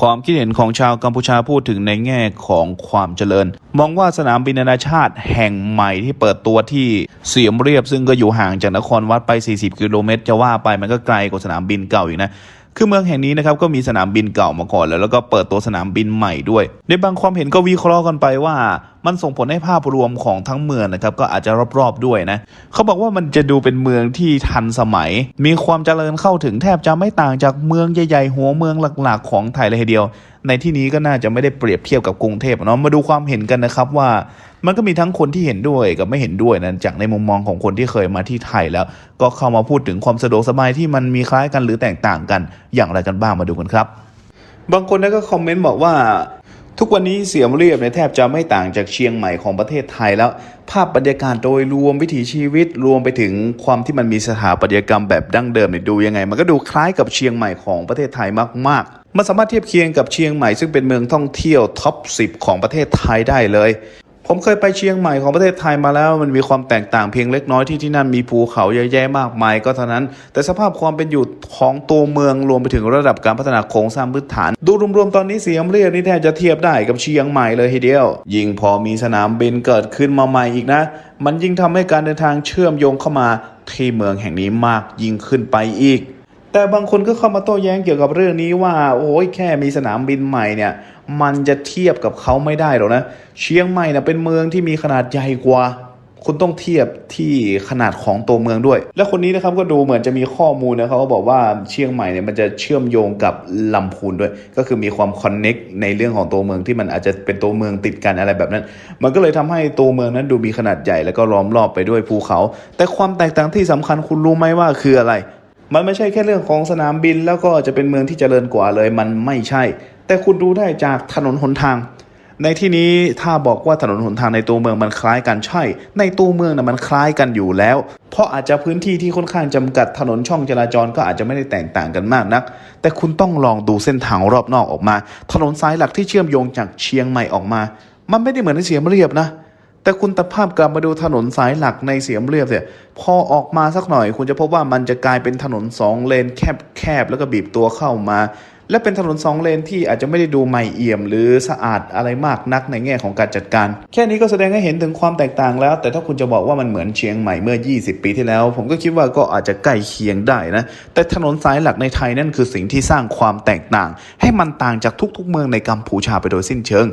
ความคิดเห็นของชาวกัมพูชาพูดถึงในแง่ของความเจริญ มองว่าสนามบินนานาชาติแห่งใหม่ที่เปิดตัวที่เสียมเรียบ ซึ่งก็อยู่ห่างจากนครวัดไป 40 กิโลเมตร จะว่าไปมันก็ไกลกว่าสนามบินเก่าอีกนะคือเมืองแห่งนี้นะครับก็มีสนามบินเก่ามาก่อนแล้วแล้วก็เปิดตัวสนามบินใหม่ด้วย ในบางความเห็นก็วิเคราะห์กันไปว่ามันส่งผลให้ภาพรวมของทั้งเมืองนะครับก็อาจจะรอบๆด้วยนะเขาบอกว่ามันจะดูเป็นเมืองที่ทันสมัย มีความเจริญเข้าถึงแทบจะไม่ต่างจากเมืองใหญ่ๆหัวเมืองหลักๆ ของไทยเลยทีเดียว ในที่นี้ก็น่าจะไม่ได้เปรียบเทียบกับกรุงเทพเนาะมาดูความเห็นกันนะครับว่ามันก็มีทั้งคนที่เห็นด้วยกับไม่เห็นด้วยนะจากในมุมมองของคนที่เคยมาที่ไทยแล้ว ก็เข้ามาพูดถึงความสะดวกสบายที่มันมีคล้ายกันหรือแตกต่างกัน อย่างไรกันบ้างมาดูกันครับ บางคนก็คอมเมนต์บอกว่า ทุกวันนี้เสียมเรียบเนี่ยแทบจะไม่ต่างจากเชียงใหม่ของประเทศไทยแล้ว ภาพบรรยากาศโดยรวมวิถีชีวิตรวมไปถึงความที่มันมีสถาปัตยกรรมแบบดั้งเดิมเนี่ยดูยังไง มันก็ดูคล้ายกับเชียงใหม่ของประเทศไทยมากๆมันสามารถเทียบเคียงกับเชียงใหม่ซึ่งเป็นเมืองท่องเที่ยวท็อป 10 ของประเทศไทยได้เลย ผมเคยไปเชียงใหม่ของประเทศไทยมาแล้ว มันมีความแตกต่างเพียงเล็กน้อยที่ที่นั่นมีภูเขาเยอะแยะมากมายก็เท่านั้น แต่สภาพความเป็นอยู่ของตัวเมืองรวมไปถึงระดับการพัฒนาโครงสร้างพื้นฐาน ดูรวมๆตอนนี้เสียมเรียบนี่แทบจะเทียบได้กับเชียงใหม่เลยทีเดียว ยิ่งพอมีสนามบินเกิดขึ้นมาใหม่อีกนะ มันยิ่งทำให้การเดินทางเชื่อมโยงเข้ามาที่เมืองแห่งนี้มากยิ่งขึ้นไปอีกแต่บางคนก็เข้ามาโต้แย้งเกี่ยวกับเรื่องนี้ว่า โอ้ยแค่มีสนามบินใหม่เนี่ย มันจะเทียบกับเขาไม่ได้หรอกนะ เชียงใหม่นี่ยเป็นเมืองที่มีขนาดใหญ่กว่า คุณต้องเทียบที่ขนาดของตัวเมืองด้วย และคนนี้นะครับก็ดูเหมือนจะมีข้อมูลนะเขาก็บอกว่าเชียงใหม่เนี่ยมันจะเชื่อมโยงกับลำพูนด้วย ก็คือมีความคอนเน็กในเรื่องของตัวเมืองที่มันอาจจะเป็นตัวเมืองติดกันอะไรแบบนั้น มันก็เลยทำให้ตัวเมืองนั้นดูมีขนาดใหญ่แล้วก็ล้อมรอบไปด้วยภูเขา แต่ความแตกต่างที่สำคัญคุณรู้ไหมว่าคืออะไรมันไม่ใช่แค่เรื่องของสนามบินแล้วก็จะเป็นเมืองที่เจริญกว่าเลย มันไม่ใช่ แต่คุณดูได้จากถนนหนทาง ในที่นี้ถ้าบอกว่าถนนหนทางในตัวเมืองมันคล้ายกันใช่ ในตัวเมืองนะมันคล้ายกันอยู่แล้ว เพราะอาจจะพื้นที่ที่ค่อนข้างจำกัดถนนช่องจราจรก็อาจจะไม่ได้แตกต่างกันมากนัก แต่คุณต้องลองดูเส้นทางรอบนอกออกมา ถนนสายหลักที่เชื่อมโยงจากเชียงใหม่ออกมา มันไม่ได้เหมือนในเสียมเรียบนะแต่คุณตัดภาพกลับมาดูถนนสายหลักในเสียมเรียบเนี่ยพอออกมาสักหน่อย คุณจะพบว่ามันจะกลายเป็นถนนสองเลนแคบแคบๆแล้วก็บีบตัวเข้ามา และเป็นถนนสองเลนที่อาจจะไม่ได้ดูใหม่เอี่ยม หรือสะอาดอะไรมากนักในแง่ของการจัดการ แค่นี้ก็แสดงให้เห็นถึงความแตกต่างแล้ว แต่ถ้าคุณจะบอกว่ามันเหมือนเชียงใหม่เมื่อ 20 ปีที่แล้ว ผมก็คิดว่าก็อาจจะใกล้เคียงได้นะ แต่ถนนสายหลักในไทยนั่นคือสิ่งที่สร้างความแตกต่าง ให้มันต่างจากทุกๆ เมืองในกัมพูชาไปโดยสิ้นเชิง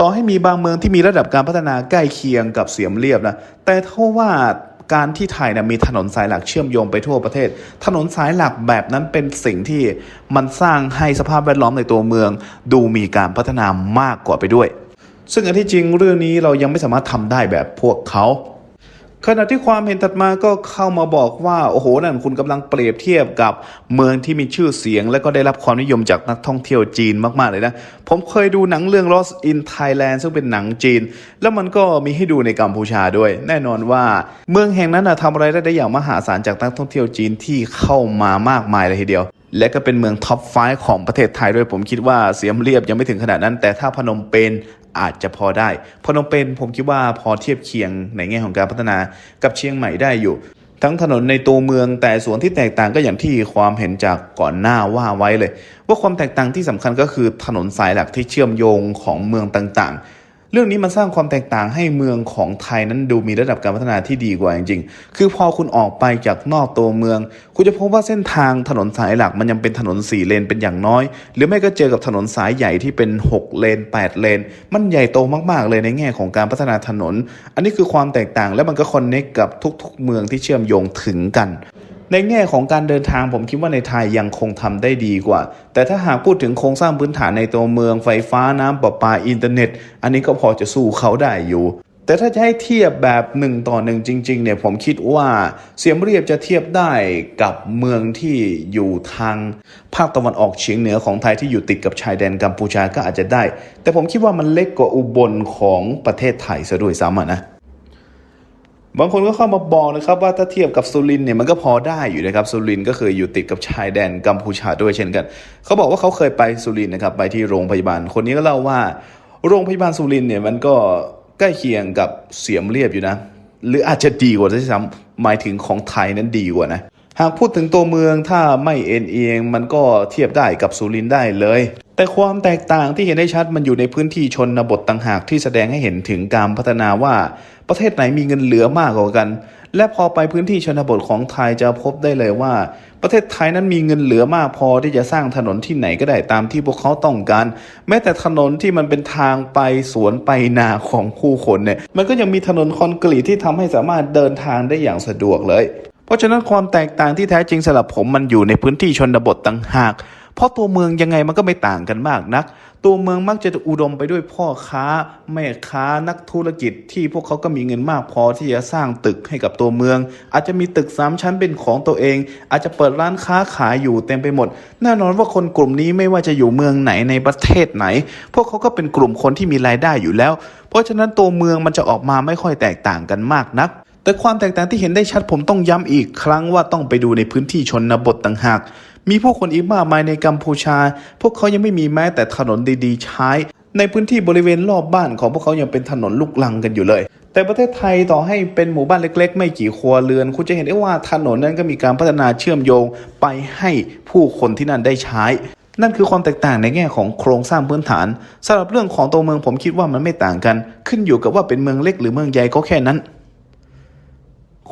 ต่อให้มีบางเมืองที่มีระดับการพัฒนาใกล้เคียงกับเสียมเรียบนะ แต่เท่าว่า การที่ไทยนะมีถนนสายหลักเชื่อมโยงไปทั่วประเทศ ถนนสายหลักแบบนั้นเป็นสิ่งที่มันสร้างให้สภาพแวดล้อมในตัวเมือง ดูมีการพัฒนามากกว่าไปด้วย ซึ่งอันที่จริงเรื่องนี้เรายังไม่สามารถทำได้แบบพวกเขา ขณะที่ความเห็นถัดมาก็เข้ามาบอกว่า โอ้โห นั่นคุณกำลังเปรียบเทียบกับเมืองที่มีชื่อเสียง และก็ได้รับความนิยมจากนักท่องเที่ยวจีนมาก ๆ เลยนะ ผมเคยดูหนังเรื่อง Lost in Thailand ซึ่งเป็นหนังจีน แล้วมันก็มีให้ดูในกัมพูชาด้วย แน่นอนว่าเมืองแห่งนั้นนะทำอะไรได้ได้อย่างมหาศาลจากนักท่องเที่ยวจีนที่เข้ามามากมายเลยทีเดียว และก็เป็นเมืองท็อปไฟของประเทศไทยด้วยผมคิดว่าเสียมเรียบยังไม่ถึงขนาดนั้น แต่ถ้าพนมเปญอาจจะพอได้ พนมเปญผมคิดว่าพอเทียบเคียงในแง่ของการพัฒนากับเชียงใหม่ได้อยู่ ทั้งถนนในตัวเมืองแต่ส่วนที่แตกต่างก็อย่างที่ความเห็นจากก่อนหน้าว่าไว้เลย ว่าความแตกต่างที่สำคัญก็คือถนนสายหลักที่เชื่อมโยงของเมืองต่างๆ เรื่องนี้มันสร้างความแตกต่างให้เมืองของไทยนั้นดูมีระดับการพัฒนาที่ดีกว่าจริงๆ คือพอคุณออกไปจากนอกตัวเมือง คุณจะพบว่าเส้นทางถนนสายหลักมันยังเป็นถนนสี่เลนเป็นอย่างน้อย หรือไม่ก็เจอกับถนนสายใหญ่ที่เป็น 6 เลน 8 เลน มันใหญ่โตมากๆ เลยในแง่ของการพัฒนาถนน อันนี้คือความแตกต่างและมันก็คอนเน็กกับทุกๆ เมืองที่เชื่อมโยงถึงกัน ในแง่ของการเดินทางผมคิดว่าในไทยยังคงทำได้ดีกว่า แต่ถ้าหากพูดถึงโครงสร้างพื้นฐานในตัวเมืองไฟฟ้าน้ำประปาอินเทอร์เน็ต อันนี้ก็พอจะสู้เขาได้อยู่แต่ถ้าจะให้เทียบแบบหนึ่งต่อหนึ่งจริงๆเนี่ยผมคิดว่าเสียมเรียบจะเทียบได้กับเมืองที่อยู่ทางภาคตะวันออกเฉียงเหนือของไทยที่อยู่ติดกับชายแดนกัมพูชาก็อาจจะได้ แต่ผมคิดว่ามันเล็กกว่าอุบลของประเทศไทยซะด้วยซ้ำนะ บางคนก็เข้ามาบอกนะครับว่าถ้าเทียบกับสุรินเนี่ยมันก็พอได้อยู่นะครับสุรินก็เคือยู่ติดกับชายแดนกัมพูชาด้วยเช่นกัน เขาบอกว่าเขาเคยไปสุรินนะครับไปที่โรงพยาบาล คนนี้ก็เล่าว่า โรงพยาบาลสุรินเนี่ยมันก็ใกล้เคียงกับเสียมเรียบอยู่นะ หรืออาจจะดีกว่าด้วยซ้ำหมายถึงของไทยนั้นดีกว่านะหากพูดถึงตัวเมืองถ้าไม่เอ็นเอียง มันก็เทียบได้กับสุรินได้เลย แต่ความแตกต่างที่เห็นได้ชัดมันอยู่ในพื้นที่ชนบทต่างหากที่แสดงให้เห็นถึงการพัฒนาว่าประเทศไหนมีเงินเหลือมากกว่ากัน และพอไปพื้นที่ชนบทของไทยจะพบได้เลยว่า ประเทศไทยนั้นมีเงินเหลือมากพอที่จะสร้างถนนที่ไหนก็ได้ตามที่พวกเขาต้องการ แม้แต่ถนนที่มันเป็นทางไปสวนไปนาของผู้คนเนี่ยมันก็ยังมีถนนคอนกรีตที่ทำให้สามารถเดินทางได้อย่างสะดวกเลย เพราะฉะนั้นความแตกต่างที่แท้จริงสำหรับผมมันอยู่ในพื้นที่ชนบทต่างหาก เพราะตัวเมืองยังไงมันก็ไม่ต่างกันมากนัก ตัวเมืองมักจะอุดมไปด้วยพ่อค้าแม่ค้านักธุรกิจที่พวกเขาก็มีเงินมากพอที่จะสร้างตึกให้กับตัวเมือง อาจจะมีตึกสามชั้นเป็นของตัวเอง อาจจะเปิดร้านค้าขายอยู่เต็มไปหมด แน่นอนว่าคนกลุ่มนี้ไม่ว่าจะอยู่เมืองไหนในประเทศไหน พวกเขาก็เป็นกลุ่มคนที่มีรายได้อยู่แล้ว เพราะฉะนั้นตัวเมืองมันจะออกมาไม่ค่อยแตกต่างกันมากนักแต่ความแตกต่างที่เห็นได้ชัดผมต้องย้ำอีกครั้งว่าต้องไปดูในพื้นที่ชนบทต่างหาก มีผู้คนอีกมากมายในกัมพูชา พวกเขายังไม่มีแม้แต่ถนนดีๆ ใช้ ในพื้นที่บริเวณรอบบ้านของพวกเขายังเป็นถนนลูกลังกันอยู่เลย แต่ประเทศไทยต่อให้เป็นหมู่บ้านเล็ก ๆ ไม่กี่ครัวเรือน คุณจะเห็นได้ว่าถนนนั้นก็มีการพัฒนาเชื่อมโยงไปให้ผู้คนที่นั่นได้ใช้นั่นคือความแตกต่างในแง่ของโครงสร้างพื้นฐานสำหรับเรื่องของตัวเมืองผมคิดว่ามันไม่ต่างกัน ขึ้นอยู่กับว่าเป็นเมืองเล็กหรือเมืองใหญ่ก็แค่นั้น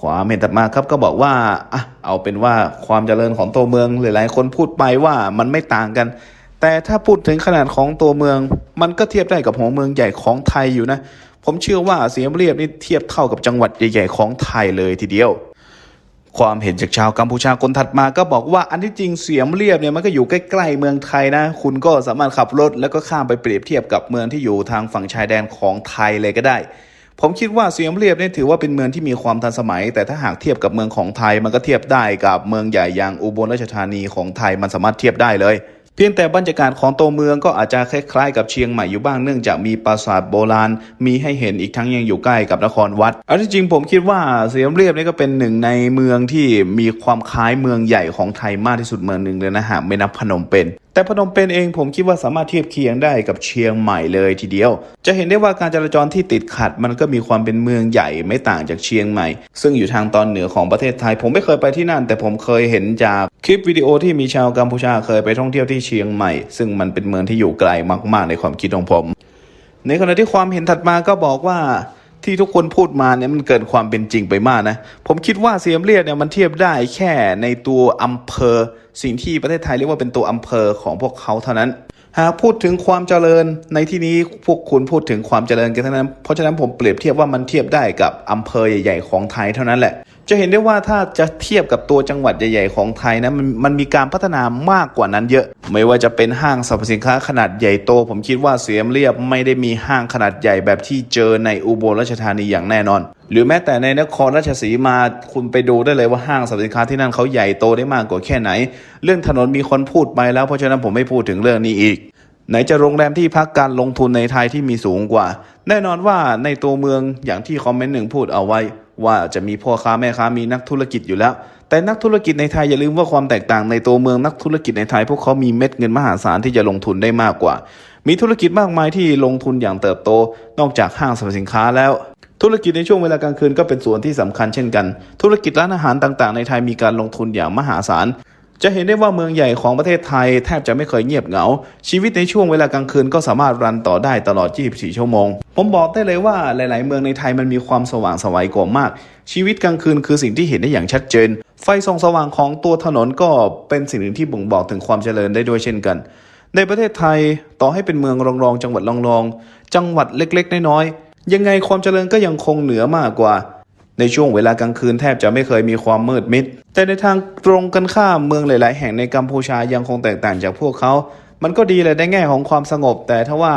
ความเห็นถัดมาครับก็บอกว่าอะเอาเป็นว่าความเจริญของตัวเมืองหลายๆคนพูดไปว่ามันไม่ต่างกัน แต่ถ้าพูดถึงขนาดของตัวเมือง มันก็เทียบได้กับหัวเมืองใหญ่ของไทยอยู่นะ ผมเชื่อว่าเสียมเรียบนี่เทียบเท่ากับจังหวัดใหญ่ๆของไทยเลยทีเดียว ความเห็นจากชาวกัมพูชาคนถัดมาก็บอกว่าอันที่จริงเสียมเรียบเนี่ยมันก็อยู่ใกล้ๆเมืองไทยนะ คุณก็สามารถขับรถแล้วก็ข้ามไปเปรียบเทียบกับเมืองที่อยู่ทางฝั่งชายแดนของไทยเลยก็ได้ ผมคิดว่าเสียมเรียบเนี่ยถือว่าเป็นเมืองที่มีความทันสมัย แต่ถ้าหากเทียบกับเมืองของไทยมันก็เทียบได้กับเมืองใหญ่อย่างอุบลราชธานีของไทยมันสามารถเทียบได้เลย เพียงแต่บรรยากาศของตัวเมืองก็อาจจะคล้ายๆกับเชียงใหม่อยู่บ้างเนื่องจากมีปราสาทโบราณ มีให้เห็นอีกทั้งยังอยู่ใกล้กับนครวัดอันที่จริงผมคิดว่าเสียมเรียบนี่ก็เป็นหนึ่งในเมืองที่มีความคล้ายเมืองใหญ่ของไทยมากที่สุดเมืองหนึ่งเลยนะหากไม่นับพนมเปญแต่พนมเปญเองผมคิดว่าสามารถเทียบเคียงได้กับเชียงใหม่เลยทีเดียว จะเห็นได้ว่าการจราจรที่ติดขัด มันก็มีความเป็นเมืองใหญ่ไม่ต่างจากเชียงใหม่ ซึ่งอยู่ทางตอนเหนือของประเทศไทย ผมไม่เคยไปที่นั่น แต่ผมเคยเห็นจากคลิปวิดีโอที่มีชาวกัมพูชาเคยไปท่องเที่ยวที่เชียงใหม่ ซึ่งมันเป็นเมืองที่อยู่ไกลมากๆ ในความคิดของผม ในขณะที่ความเห็นถัดมาก็บอกว่า ที่ทุกคนพูดมาเนี่ยมันเกินความเป็นจริงไปมากนะ ผมคิดว่าเสียมเรียบเนี่ยมันเทียบได้แค่ในตัวอำเภอ สิ่งที่ประเทศไทยเรียกว่าเป็นตัวอำเภอของพวกเขาเท่านั้น หากพูดถึงความเจริญในที่นี้พวกคุณพูดถึงความเจริญกันทั้งนั้น เพราะฉะนั้นผมเปรียบเทียบว่ามันเทียบได้กับอำเภอใหญ่ ๆ ของไทยเท่านั้นแหละ จะเห็นได้ว่าถ้าจะเทียบกับตัวจังหวัดใหญ่ ๆ ของไทยนะมันมันมีการพัฒนามากกว่านั้นเยอะ ไม่ว่าจะเป็นห้างสรรพสินค้าขนาดใหญ่โต ผมคิดว่าเสียมเรียบไม่ได้มีห้างขนาดใหญ่แบบที่เจอในอุบลราชธานีอย่างแน่นอน หรือแม้แต่ในนครราชสีมาคุณไปดูได้เลยว่าห้างสรรพสินค้าที่นั่นเขาใหญ่โตได้มากกว่าแค่ไหน เรื่องถนนมีคนพูดไปแล้วเพราะฉะนั้นผมไม่พูดถึงเรื่องนี้อีกไหนจะโรงแรมที่พักการลงทุนในไทยที่มีสูงกว่า แน่นอนว่าในตัวเมืองอย่างที่คอมเมนต์หนึ่งพูดเอาไว้ ว่าจะมีพ่อค้าแม่ค้ามีนักธุรกิจอยู่แล้ว แต่นักธุรกิจในไทยอย่าลืมว่าความแตกต่างในตัวเมืองนักธุรกิจในไทย พวกเขามีเม็ดเงินมหาศาลที่จะลงทุนได้มากกว่า มีธุรกิจมากมายที่ลงทุนอย่างเติบโต นอกจากห้างสรรพสินค้าแล้วธุรกิจในช่วงเวลากลางคืนก็เป็นส่วนที่สำคัญเช่นกัน ธุรกิจร้านอาหารต่างๆ ในไทยมีการลงทุนอย่างมหาศาล จะเห็นได้ว่าเมืองใหญ่ของประเทศไทย แทบจะไม่เคยเงียบเหงา ชีวิตในช่วงเวลากลางคืนก็สามารถรันต่อได้ตลอด 24 ชั่วโมง ผมบอกได้เลยว่าหลาย ๆ เมืองในไทยมันมีความสว่างไสวัยกว่ามาก ชีวิตกลางคืนคือสิ่งที่เห็นได้อย่างชัดเจน ไฟส่องสว่างของตัวถนนก็เป็นสิ่งหนึ่งที่บ่งบอกถึงความเจริญได้ด้วยเช่นกัน ในประเทศไทยต่อให้เป็นเมืองรองๆจังหวัดรองๆจังหวัดเล็ก ๆ น้อย ๆ ยังไงความเจริญก็ยังคงเหนือมากกว่าในช่วงเวลากลางคืนแทบจะไม่เคยมีความมืดมิด แต่ในทางตรงกันข้ามเมืองหลาย ๆ แห่งในกัมพูชายังคงแตกต่างจากพวกเขา มันก็ดีเลยในแง่ของความสงบ แต่ถ้าว่า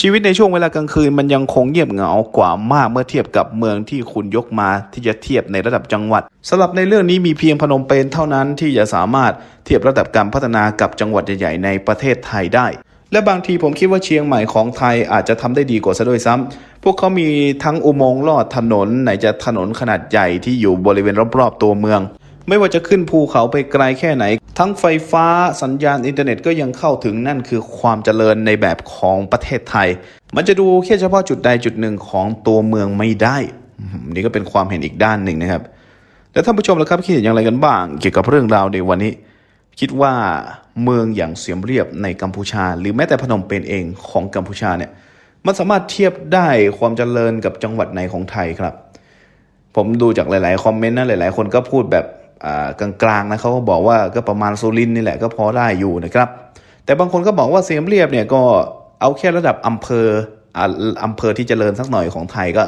ชีวิตในช่วงเวลากลางคืนมันยังคงเงียบเหงากว่ามากเมื่อเทียบกับเมืองที่คุณยกมาที่จะเทียบในระดับจังหวัดสำหรับในเรื่องนี้มีเพียงพนมเปญเท่านั้นที่จะสามารถเทียบระดับการพัฒนากับจังหวัดใหญ่ๆในประเทศไทยได้ และบางทีผมคิดว่าเชียงใหม่ของไทยอาจจะทำได้ดีกว่าซะด้วยซ้ำพวกเขามีทั้งอุโมงค์ลอดถนนไหนจะถนนขนาดใหญ่ที่อยู่บริเวณรอบๆตัวเมือง ไม่ว่าจะขึ้นภูเขาไปไกลแค่ไหน ทั้งไฟฟ้าสัญญาณอินเทอร์เน็ตก็ยังเข้าถึงนั่นคือความเจริญในแบบของประเทศไทย มันจะดูแค่เฉพาะจุดใดจุดหนึ่งของตัวเมืองไม่ได้ นี่ก็เป็นความเห็นอีกด้านหนึ่งนะครับ แล้วท่านผู้ชมล่ะครับคิดเห็นอย่างไรกันบ้าง เกี่ยวกับเรื่องราวในวันนี้ คิดว่าเมืองอย่างเสียมเรียบในกัมพูชา หรือแม้แต่พนมเปญเองของกัมพูชาเนี่ยมันสามารถเทียบได้ความเจริญกับจังหวัดไหนของไทยครับ ผมดูจากหลาย ๆ คอมเมนต์นะหลาย ๆ คนก็พูดแบบ กลางๆนะเขาก็บอกว่าก็ประมาณโซลินนี่แหละก็พอได้อยู่นะครับ แต่บางคนก็บอกว่าเสียมเรียบเนี่ยก็เอาแค่ระดับอำเภออำเภอที่เจริญสักหน่อยของไทยก็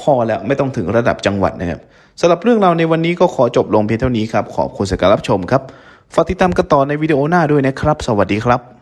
พอแล้วไม่ต้องถึงระดับจังหวัดนะครับสำหรับเรื่องเราในวันนี้ก็ขอจบลงเพียงเท่านี้ครับ ขอบคุณสำหรับการรับชมครับฝากติดตามกันต่อในวิดีโอหน้าด้วยนะครับ สวัสดีครับ